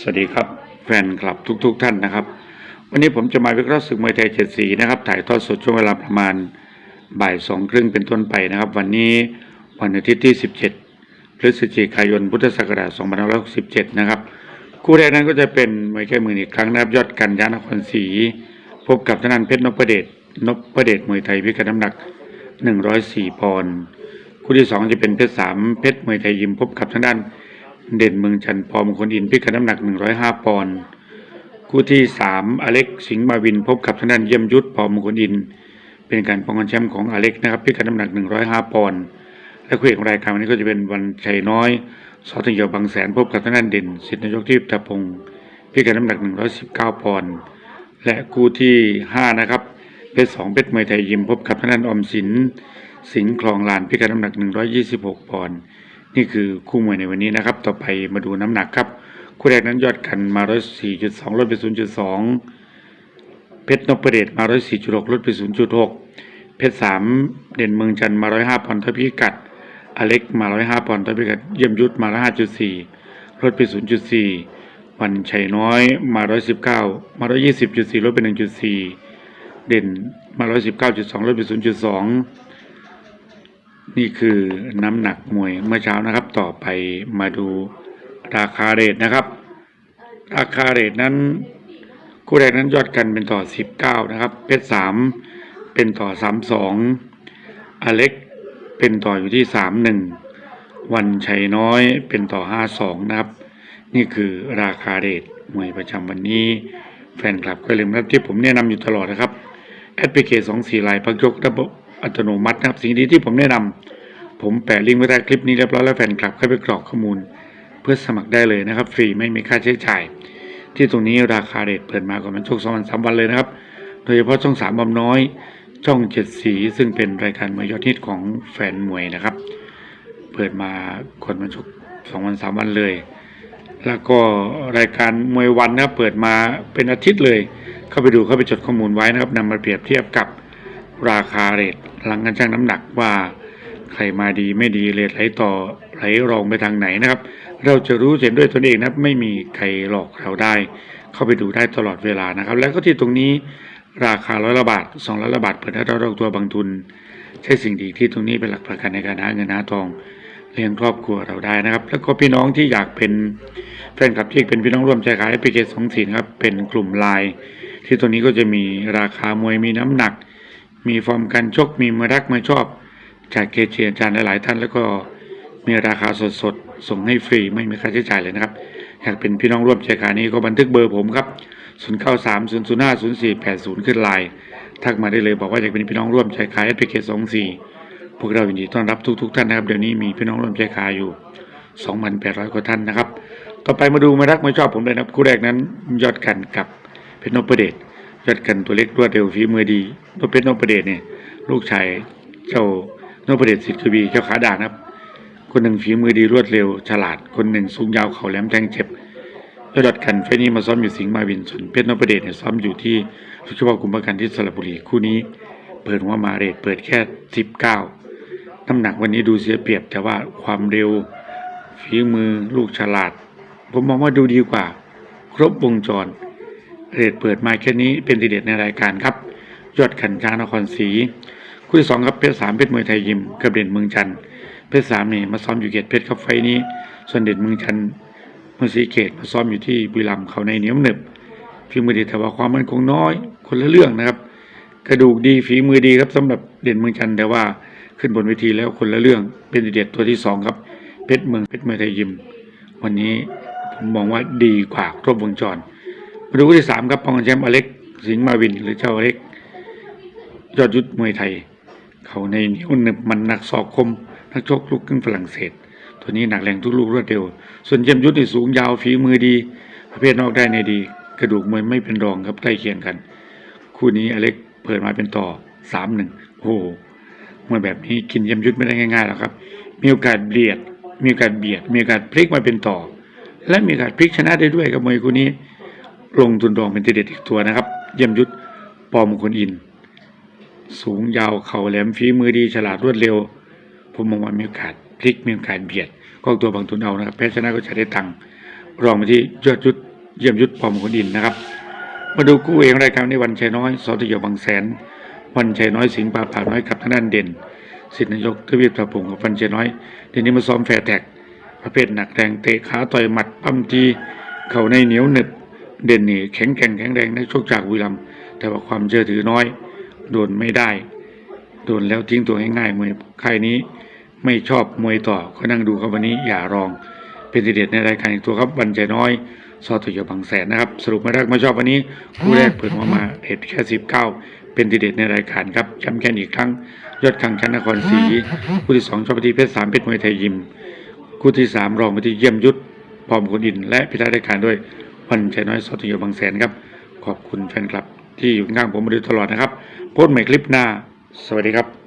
สวัสดีครับแฟนคลับทุกๆทท่านนะครับ วันนี้ผมจะมาวิเคราะห์ศึกมวยไทยเจ็ดสีนะครับ ถ่ายทอดสดช่วงเวลาประมาณบ่ายสองครึ่งเป็นต้นไปนะครับ วันนี้วันอาทิตย์ที่17พฤศจิกายนพุทธศักราช2567นะครับ คู่แรกนั้นก็จะเป็นมวยแก้มืออีกครั้งนะครับยอดกันยานครศรีพบกับธนันเพชรนพเดชนพเดชมวยไทยพิกัดน้ำหนัก104ปอนด์คู่ที่สองจะเป็นเพชรสามเพชรมวยไทยยิมพบกับทางด้าน เด่นเมืองจันทร์พอมงคลอินพิกัดน้ำหนัก 105 ปอนด์คู่ที่ 3 อเล็กสิงห์มาวิน พบกับทางด้านเยี่ยมยุทธพอมงคลอิน เป็นการป้องกันแชมป์ของอเล็กนะครับพิกัดน้ำหนัก 105 ปอนด์และคู่เอกของรายการวันนี้ก็จะเป็นวันชัยน้อยสอถึงเหี่ยวบางแสนพบกับทางด้านเด่นสิทธินายกที่ตะพงศ์พิกัดน้ำหนัก 119 ปอนด์และคู่ที่ 5 นะครับเพชรสองเพชรมวยไทยยิมพบกับทางด้านออมสิน สิงห์คลองลานพิกัดน้ำหนัก 126 ปอนด์ นี่คือคู่มวยในวันนี้นะครับ ต่อไปมาดูน้ำหนักครับ คู่แรกนั้นยอดกันมา104.2ลดไป0.2เพชรนพเดชมา104.6ลดไป0.6เพชรสามเด่นเมืองจันทร์มา105ปอนด์เท่าพิกัด อเล็กมา105ปอนด์เท่าพิกัด เยี่ยมยุทธมา105.4ลดไป0.4วันชัยน้อยมา119มา120.4ลดไป1.4เด่นมา119.2ลดไป0.2 นี่คือน้ำหนักมวยเมื่อเช้านะครับ ต่อไปมาดูราคาเรทนะครับ ราคาเรทนั้น คู่แรกนั้นยอดกันเป็นต่อ 19 นะครับ เพชรสามเป็นต่อ 32 อเล็กเป็นต่ออยู่ที่ 31 วันชัยน้อยเป็นต่อ 52 นะครับ นี่คือราคาเรทมวยประจำวันนี้ แฟนคลับก็ลืมนะครับที่ผมแนะนำอยู่ตลอดนะครับแอปพลิเคชันสองสี่ลายพักยกระบบ อัตโนมัตินะครับ สิ่งดีที่ผมแนะนำผมแปะลิงก์ไว้ใต้คลิปนี้เรียบร้อยแล้วแฟนคลับเข้าไปกรอกข้อมูล เพื่อสมัครได้เลยนะครับ ฟรีไม่มีค่าใช้จ่าย ที่ตรงนี้ราคาเรทเปิดมาก่อนมันโชคสองวันสามวันเลยนะครับ โดยเฉพาะช่องสามบอมน้อย ช่องเจ็ดสีซึ่งเป็นรายการมวยยอดฮิตของแฟนมวยนะครับ เปิดมาคนมันชกสองวันสามวันเลยแล้วก็รายการมวยวันนะเปิดมาเป็นอาทิตย์เลย เข้าไปดูเข้าไปจดข้อมูลไว้นะครับนำมาเปรียบเทียบกับ ราคาเรทหลังการชั่งน้ำหนักว่าใครมาดีไม่ดีเรทไหลต่อไหลรองไปทางไหนนะครับ เราจะรู้เห็นด้วยตนเองนะครับ ไม่มีใครหลอกเราได้ เข้าไปดูได้ตลอดเวลานะครับ แล้วก็ที่ตรงนี้ราคาร้อยละบาทสองร้อยละบาทเปิดให้เราเราตัวบางทุน ใช้สิ่งดีที่ตรงนี้เป็นหลักประกันในการหาเงินหาทองเลี้ยงครอบครัวเราได้นะครับ แล้วก็พี่น้องที่อยากเป็นแฟนคลับที่เป็นพี่น้องร่วมใจขายแอปพลิเคชันสองสีนครับเป็นกลุ่มไลน์ที่ตรงนี้ก็จะมีราคามวยมีน้ำหนัก มีฟอร์มการชกมีมือรักมือชอบ จากเกจิอาจารย์หลายๆท่าน แล้วก็มีราคาสดๆส่งให้ฟรีไม่มีค่าใช้จ่ายเลยนะครับอยากเป็นพี่น้องร่วมใจขายนี้ก็บันทึกเบอร์ผมครับ0 9 3 0 0 5 0 4 8 0 ขึ้นไลน์ทักมาได้เลยบอกว่าอยากเป็นพี่น้องร่วมใจขายแอปพลิเคชันสองสี่พวกเรายินดีต้อนรับทุกๆท่านนะครับเดี๋ยวนี้มีพี่น้องร่วมใจขายอยู่ 2,800 กว่าท่านนะครับ ต่อไปมาดูมารักมาชอบผมเลยนะครับคู่แรกนั้นยอดกันกับเพชรนพเดช ยอดกันตัวเล็กรวดเร็วฝีมือดีนพเพชรนพเดชเนี่ยลูกชายเจ้านพเดชสิทธิ์ทวีเจ้าขาด่านครับ คนหนึ่งฝีมือดีรวดเร็ว ฉลาดคนหนึ่งสูงยาวเข่าแหลมแทงเจ็บยอดกันไฟล์นี้มาซ้อมอยู่สิงห์มาวินส่วนเพชรนพเดชเนี่ยซ้อมอยู่ที่สุขภาพกุมภกันที่สระบุรีคู่นี้ เปิดว่ามาเรทเปิดแค่สิบเก้าน้ำหนักวันนี้ดูเสียเปรียบแต่ว่าความเร็วฝีมือลูกฉลาด ผมมองว่าดูดีกว่า ครบวงจร เรทเปิดมาแค่นี้เป็นทีเด็ดในรายการครับ ยอดขันช้างนครศรีคู่ที่สองครับเพชรสามเพชรมวยไทยยิมกับเด่นเมืองจันทร์เพชรสามนี่มาซ้อมอยู่เกตเพชรครับไฟนี้ ส่วนเด่นเมืองจันทร์เมืองสีเกตมาซ้อมอยู่ที่บุรีรัมย์เขาในเหนียวหนึบฝีมือดีแต่ว่าความมันคงน้อย คนละเรื่องนะครับ กระดูกดีฝีมือดีครับสำหรับเด่นเมืองจันทร์แต่ว่าขึ้นบนเวทีแล้วคนละเรื่องเป็นทีเด็ดตัวที่สองครับเพชรเมืองเพชรมวยไทยยิม วันนี้ผมมองว่าดีกว่าครบวงจร มาดูคู่ที่สามครับปองกันแชมป์อเล็ก สิงห์มาวิน หรือเจ้าอเล็ก ยอดยุทธมวยไทย เขาในนียวหนึบมันหนักศอกคม นักชกลูกครึ่งฝรั่งเศส ตัวนี้หนักแรงทุกลูกรวดเร็ว ส่วนเยี่ยมยุทธนี่สูงยาวฝีมือดี ประเภทนอกได้ในดี กระดูกมวยไม่เป็นรองครับใกล้เคียงกัน คู่นี้อเล็กเปิดมาเป็นต่อสามหนึ่งโอ้โหมวยแบบนี้กินเยี่ยมยุทธไม่ได้ง่ายๆหรอกครับ มีโอกาสเบียด มีโอกาสเบียด มีโอกาสพลิกมาเป็นต่อ และมีโอกาสพลิกชนะได้ด้วยกับมวยคู่นี้ ลงทุนรองเป็นทีเด็ดอีกตัวนะครับ เยี่ยมยุทธปอมงคลอิน สูงยาวเข่าแหลมฝีมือดีฉลาดรวดเร็ว ผมมองว่ามีโอกาสพลิกมีโอกาสเบียดก็เอาตัวบางทุนเอานะครับแพ้ชนะก็จะได้ตังค์รองไปที่ยอดยุทธเยี่ยมยุทธพร้อมคนอินนะครับ มาดูคู่เองรายการในวันชัยน้อยสอตยบางแสน วันชัยน้อยสิงห์ปาป่าน้อยกับทางด้านเด่นสิทธินายกทวีปตะพงกับวันชัยน้อยเดี๋ยวนี้มาซ้อมแฟร์แท็กประเภทหนักแรงเตะขาต่อยหมัดปั้มทีเข่าในเหนียวหนึบ เด่นนี่แข็งแกร่งแข็งแรงนักชกจากบุรีรัมแต่ว่าความเชื่อถือน้อย โดนไม่ได้ โดนแล้วทิ้งตัวง่ายๆมวยค่ายนี้ไม่ชอบมวยต่อก็นั่งดูครับวันนี้อย่ารองเป็นเด็ดในรายการอีกตัวครับวันใจน้อยซอตุยบางแสนนะครับ สรุปมารักมาชอบวันนี้คู่แรกเปิดมามาเหตุแค่สิบเก้าเป็นทีเด็ดในรายการครับย้ำแค่นอีกครั้ง ยอดขังชันนครศรีคู่ที่สองชอบปที่เพชรสามเพชรมวยไทยยิม คู่ที่สามรองไปที่เยี่ยมยุทธพร้อมคนอินและพิธารายการด้วย พันชัยน้อยซอตุยบางแสนครับ ขอบคุณแฟนคลับที่อยู่ข้างผมมาโดยตลอดนะครับ พบใหม่คลิปหน้า สวัสดีครับ